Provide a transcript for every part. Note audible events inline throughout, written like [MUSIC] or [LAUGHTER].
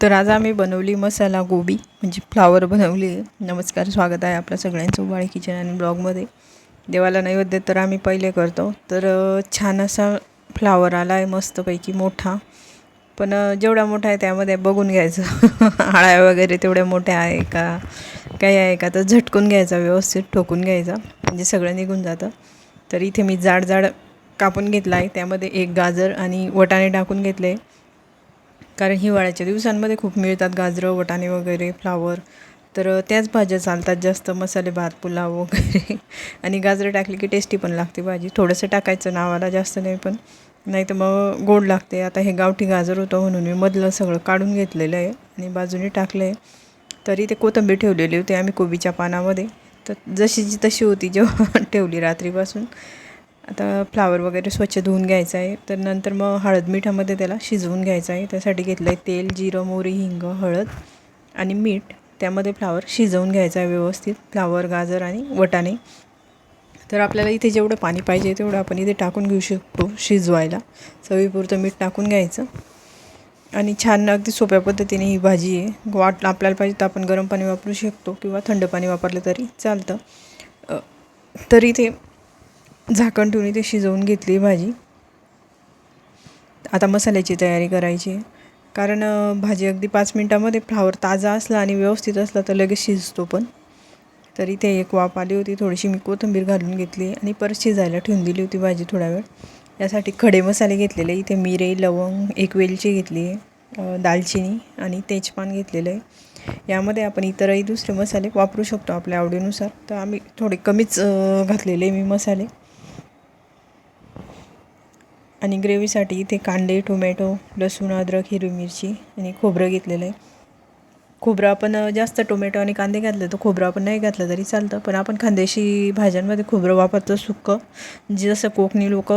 तर आज आम्ही बनवली मसाला गोबी म्हणजे फ्लावर बनवली. आहे नमस्कार स्वागत आहे आपलं सगळ्यांचं उबाळी किचन आणि ब्लॉगमध्ये देवाला नैवेद्य तर आम्ही पहिले करतो. तर छान असा फ्लावर आला आहे मस्तपैकी मोठा. पण जेवढा मोठा आहे त्यामध्ये बघून घ्यायचं. [LAUGHS] आळ्या वगैरे तेवढ्या मोठ्या आहे का काही आहे का तर झटकून घ्यायचा व्यवस्थित ठोकून घ्यायचा. म्हणजे सगळं निघून जातं. तर इथे मी जाड जाड कापून घेतला आहे त्यामध्ये एक गाजर आणि वटाणे टाकून घेतले. कारण हिवाळ्याच्या दिवसांमध्ये खूप मिळतात गाजरं वटाणे वगैरे फ्लावर. तर त्याच भाज्या चालतात जास्त मसाले भात पुलाव वगैरे. [LAUGHS] आणि गाजरं टाकली की टेस्टी पण लागते भाजी. थोडंसं टाकायचं नावाला जास्त नाही पण. नाही तर मग गोड लागते. आता हे गावठी गाजर होतं म्हणून मी मधलं सगळं काढून घेतलेलं आहे आणि बाजूने टाकलं आहे तरी ते कोथिंबीर ठेवलेली होती आम्ही कोबीच्या पानामध्ये. तर जशीची तशी होती जेव्हा [LAUGHS] ठेवली रात्रीपासून. आता फ्लावर वगैरे स्वच्छ धुवून घ्यायचं आहे. तर नंतर मग हळद मिठामध्ये त्याला शिजवून घ्यायचं आहे. त्यासाठी घेतलं आहे तेल जिरं मोहरी हिंग हळद आणि मीठ. त्यामध्ये फ्लावर शिजवून घ्यायचं आहे व्यवस्थित. फ्लावर गाजर आणि वटाणे. तर आपल्याला इथे जेवढं पाणी पाहिजे तेवढं आपण इथे टाकून घेऊ शकतो शिजवायला. चवीपुरतं मीठ टाकून घ्यायचं. आणि छान अगदी सोप्या पद्धतीने ही भाजी आहे. वाट आपल्याला पाहिजे तर आपण गरम पाणी वापरू शकतो किंवा थंड पाणी वापरलं तरी चालतं. तरी ते झाकण ठेवून ते शिजवून घेतली भाजी. आता मसाल्याची तयारी करायची. आहे कारण भाजी अगदी पाच मिनटामध्ये फ्लावर ताजा असला आणि व्यवस्थित असला तर लगेच शिजतो पण. तरी ते एक वाफ आली होती थोडीशी मी कोथिंबीर घालून घेतली आणि परत शिजायला ठेवून दिली होती भाजी थोडा वेळ. यासाठी खडे मसाले घेतलेले इथे मिरे लवंग एक वेलची घेतली आहे दालचिनी आणि तेजपान घेतलेलं आहे. यामध्ये आपण इतरही दुसरे मसाले वापरू शकतो आपल्या आवडीनुसार. तर आम्ही थोडे कमीच घातलेले मी मसाले. आणि ग्रेव्हीसाठी इथे कांदे टोमॅटो लसूण अद्रक हिरवी मिरची आणि खोबरं घेतलेलं आहे. खोबरं आपण जास्त टोमॅटो आणि कांदे घातले तर खोबरं आपण नाही घातलं तरी चालतं. पण आपण खानदेशी भाज्यांमध्ये खोबरं वापरतो सुक्कं म्हणजे जसं कोकणी लोक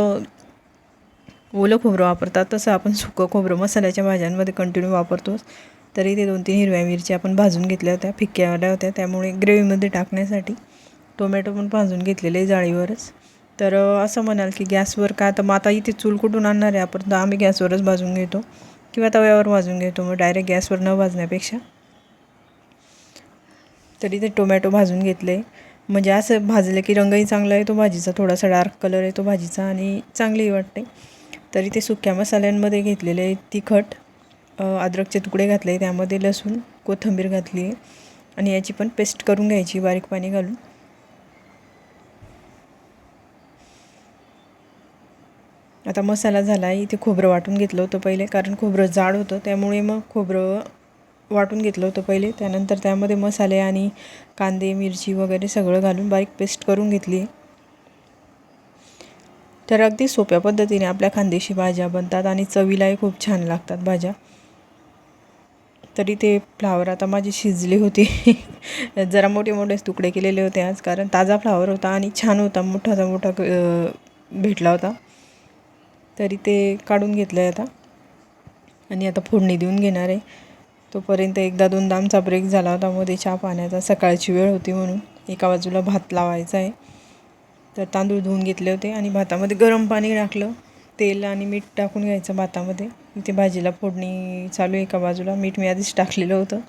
ओलं खोबरं वापरतात तसं आपण सुकं खोबरं मसाल्याच्या भाज्यांमध्ये कंटिन्यू वापरतोच तरी ते दोन तीन हिरव्या मिरच्या आपण भाजून घेतल्या होत्या फिक्क्यावाल्या होत्या. त्यामुळे ग्रेव्हीमध्ये टाकण्यासाठी टोमॅटो पण भाजून घेतलेले जाळीवरच. तर असं म्हणाल की गॅसवर का तर मग आता इथे चूल कुठून आणणार आहे आपण? तर आम्ही गॅसवरच भाजून घेतो. किंवा तव्यावर भाजून घेतो मग डायरेक्ट गॅसवर न भाजण्यापेक्षा. तरी ते टोमॅटो भाजून घेतले. म्हणजे असं भाजलं की रंगही चांगला येतो भाजीचा थोडासा डार्क कलर येतो भाजीचा आणि चांगलीही वाटते. तरी ते सुक्या मसाल्यांमध्ये घेतलेले तिखट अद्रकचे तुकडे घातले त्यामध्ये लसूण कोथिंबीर घातली आहे. आणि याची पण पेस्ट करून घ्यायची बारीक पाणी घालून. आता मसाला झाला आहे इथे खोबरं वाटून घेतलं होतं पहिले कारण खोबरं जाड होतं त्यामुळे मग खोबरं वाटून घेतलं होतं पहिले. त्यानंतर त्यामध्ये मसाले आणि कांदे मिरची वगैरे सगळं घालून बारीक पेस्ट करून घेतली. तर अगदी सोप्या पद्धतीने आपल्या खानदेशी भाज्या बनतात आणि चवीलाही खूप छान लागतात भाज्या. तरी ते फ्लावर आता माझी शिजली होती. [LAUGHS] जरा मोठे मोठे तुकडे केलेले होते आज कारण ताजा फ्लावर होता आणि छान होता मोठाचा मोठा भेटला होता. तरी ते काढून घेतलं आहे आता. आणि आता फोडणी देऊन घेणार आहे. तोपर्यंत एकदा दोनदा आमचा ब्रेक झाला होता मध्ये चहा पाण्याचा सकाळची वेळ होती म्हणून. एका बाजूला भात लावायचा आहे. तर तांदूळ धुवून घेतले होते आणि भातामध्ये गरम पाणी टाकलं. तेल आणि मीठ टाकून घ्यायचं भातामध्ये. इथे भाजीला फोडणी चालू आहे एका बाजूला. मीठ मी आधीच टाकलेलं होतं.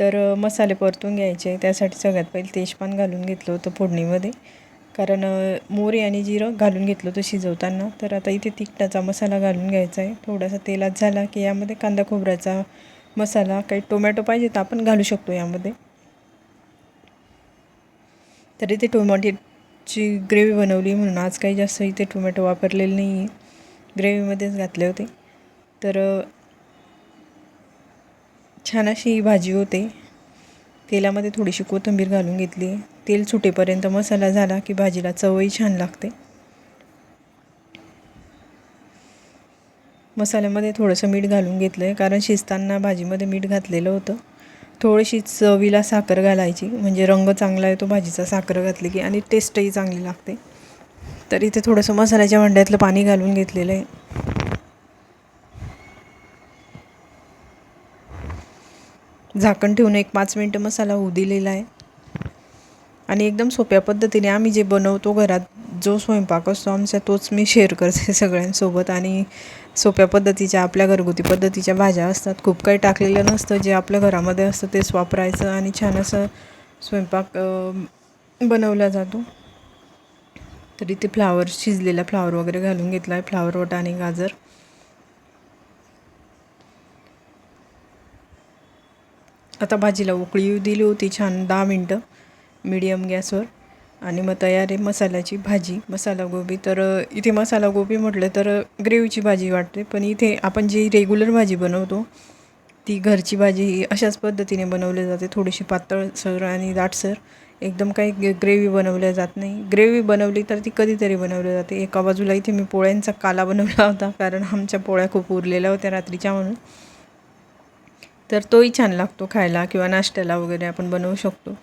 तर मसाले परतून घ्यायचे. त्यासाठी सगळ्यात पहिले तेजपान घालून घेतलं होतं फोडणीमध्ये. कारण मोहरी आणि जिरं घालून घेतलं होतं शिजवताना. तर आता इथे तिखटाचा मसाला घालून घ्यायचा आहे. थोडासा तेलात झाला की यामध्ये कांदा खोबऱ्याचा मसाला काही टोमॅटो पाहिजे तर आपण घालू शकतो यामध्ये. तरी ते टोमॅटोची ग्रेव्ही बनवली म्हणून आज काही जास्त इथे टोमॅटो वापरलेले नाही आहे ग्रेव्हीमध्येच घातले होते. तर छान अशी ही भाजी होते. तेलामध्ये थोडीशी कोथिंबीर घालून घेतली. आहे तेल सुटेपर्यंत मसाला झाला की भाजीला चवही छान लागते. मसाल्यामध्ये थोडंसं मीठ घालून घेतलं आहे कारण शिजताना भाजीमध्ये मीठ घातलेलं होतं. थोडीशी चवीला साखर घालायची म्हणजे रंग चांगला येतो भाजीचा साखर घातली की आणि टेस्टही चांगली लागते. तर इथे थोडंसं मसाल्याच्या भांड्यातलं पाणी घालून घेतलेलं आहे. झाकण ठेवून एक पाच मिनटं मसाला होऊ दिलेला आहे. आणि एकदम सोप्या पद्धतीने आम्ही जे बनवतो घरात जो स्वयंपाक असतो आमचा तोच मी शेअर करते [LAUGHS] सगळ्यांसोबत. आणि सोप्या पद्धतीच्या आपल्या घरगुती पद्धतीच्या भाज्या असतात. खूप काही टाकलेलं नसतं जे आपल्या घरामध्ये असतं तेच वापरायचं आणि छान असं स्वयंपाक बनवला जातो. तर इथे फ्लावर शिजलेला फ्लावर वगैरे घालून घेतला आहे फ्लावर वटाणे गाजर. आता भाजीला उकळी दिली होती छान दहा मिनटं. मीडियम गॅसवर आणि मग तयार आहे मसाल्याची भाजी. मसाला गोबी तर इथे मसाला गोबी म्हटलं तर ग्रेव्हीची भाजी वाटते. पण इथे आपण जी रेग्युलर भाजी बनवतो ती घरची भाजी ही अशाच पद्धतीने बनवली जाते. थोडीशी पातळसर आणि दाटसर एकदम काही ग ग्रेव्ही बनवल्या जात नाही. ग्रेव्ही बनवली तर ती कधीतरी बनवली जाते. एका बाजूला इथे मी पोळ्यांचा काला बनवला होता कारण आमच्या पोळ्या खूप उरलेल्या होत्या रात्रीच्या म्हणून. तर तोही छान लागतो खायला किंवा नाश्त्याला वगैरे आपण बनवू शकतो.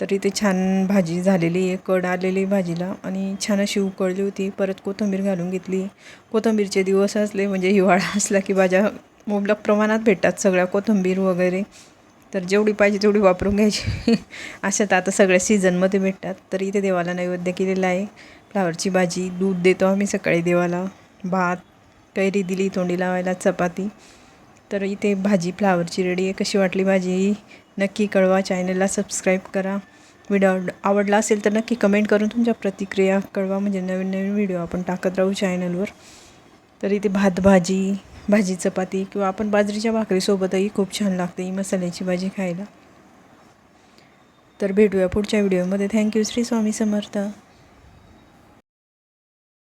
तर इथे छान भाजी झालेली आहे कड आलेली आहे भाजीला आणि छान अशी उकळली होती. परत कोथिंबीर घालून घेतली. कोथिंबीरचे दिवस असले म्हणजे हिवाळा [LAUGHS] असला की भाज्या मुबलक प्रमाणात भेटतात सगळ्या कोथिंबीर वगैरे. तर जेवढी पाहिजे तेवढी वापरून घ्यायची. [LAUGHS] अशात आता सगळ्या सीझनमध्ये भेटतात. तर इथे देवाला नैवेद्य केलेला आहे. फ्लावरची भाजी दूध देतो आम्ही सकाळी देवाला. भात कैरी दिली तोंडी लावायला चपाती. तर इथे भाजी फ्लावरची रेडी आहे. कशी वाटली भाजी? नक्की कळवा. चॅनलला सबस्क्राईब करा. व्हिडिओ आवडला असेल तर नक्की कमेंट करून तुमच्या प्रतिक्रिया कळवा. म्हणजे नवीन नवीन व्हिडिओ आपण टाकत राहू चॅनलवर तर इथे भात भाजी भाजी चपाती किंवा आपण बाजरीच्या भाकरीसोबतही खूप छान लागते ही मसाल्याची भाजी खायला. तर भेटूया पुढच्या व्हिडिओमध्ये थँक्यू श्री स्वामी समर्थ.